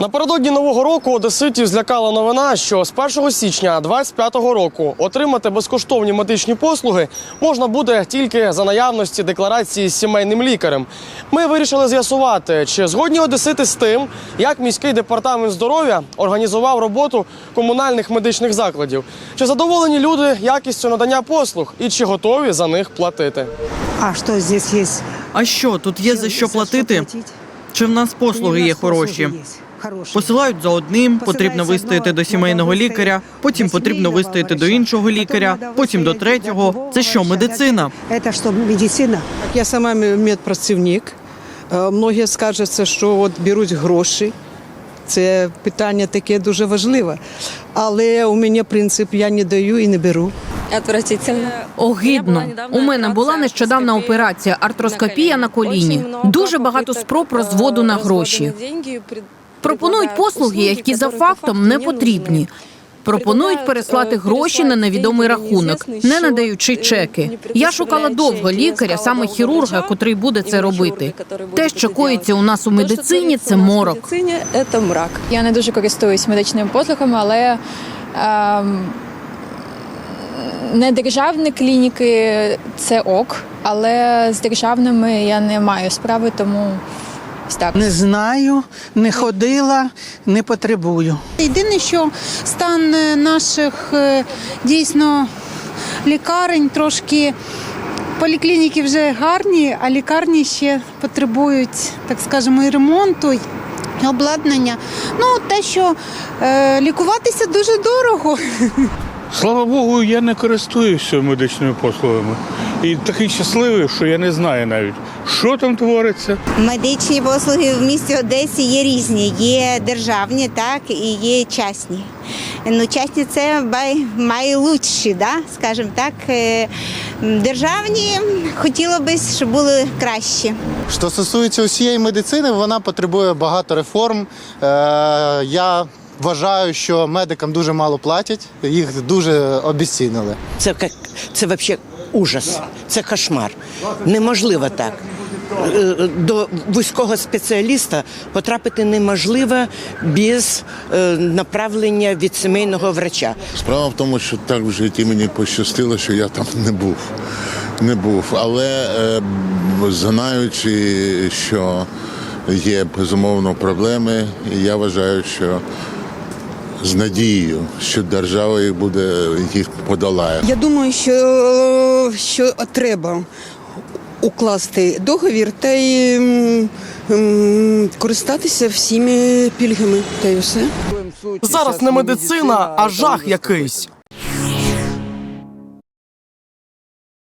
Напередодні нового року одеситів злякала новина, що з 1 січня 2025 року отримати безкоштовні медичні послуги можна буде тільки за наявності декларації з сімейним лікарем. Ми вирішили з'ясувати, чи згодні одесити з тим, як міський департамент здоров'я організував роботу комунальних медичних закладів, чи задоволені люди якістю надання послуг і чи готові за них платити. А что здесь есть? А що тут є за що платити? Чи в нас послуги є хороші? Посилають за одним, потрібно вистояти до сімейного лікаря, потім потрібно вистояти до іншого лікаря, потім до третього. Це що, медицина? Это что, медицина? Я сама медпрацівник. Е, Многі скаржаться, що от беруть гроші. Це питання таке дуже важливе. Але у мене принцип я не даю і не беру. Отвратительно. Огидно. У мене була нещодавна операція артроскопія на коліні. Дуже багато спроб розводу на гроші. Пропонують послуги, які за фактом не потрібні. Пропонують переслати гроші на невідомий рахунок, не надаючи чеки. Я шукала довго лікаря, саме хірурга, котрий буде це робити. Те, що коїться у нас у медицині, це морок. Я не дуже користуюсь медичними послугами, але ем, недержавні клініки це ок, але з державними я не маю справи, тому ось так. Не знаю, не ходила, не потребую. Єдине, що стан е, наших е, дійсно лікарень трошки. Поліклініки вже гарні, а лікарні ще потребують, так скажемо, і ремонту, і обладнання. Ну, те, що е, лікуватися дуже дорого. Слава Богу, я не користуюся медичними послугами. І такий щасливий, що я не знаю навіть, що там твориться. Медичні послуги в місті Одесі є різні. Є державні, так і є частні. Ну, частні це найлучші, да? скажімо так. Е, Державні хотіло би, щоб були кращі. Що стосується усієї медицини, вона потребує багато реформ. Е, я вважаю, що медикам дуже мало платять, їх дуже обіцінили. Це як це взагалі ужас, це кошмар. Неможливо так. Е, До вузького спеціаліста потрапити неможливо без е, направлення від сімейного врача. Справа в тому, що так в житті мені пощастило, що я там не був. Не був. Але е, знаючи, що є безумовно проблеми, я вважаю, що з надією, що держава їх буде їх подолає. Я думаю, що, що треба укласти договір та й м, м, користатися всіми пільгами. Та й все. Зараз не медицина, а жах якийсь.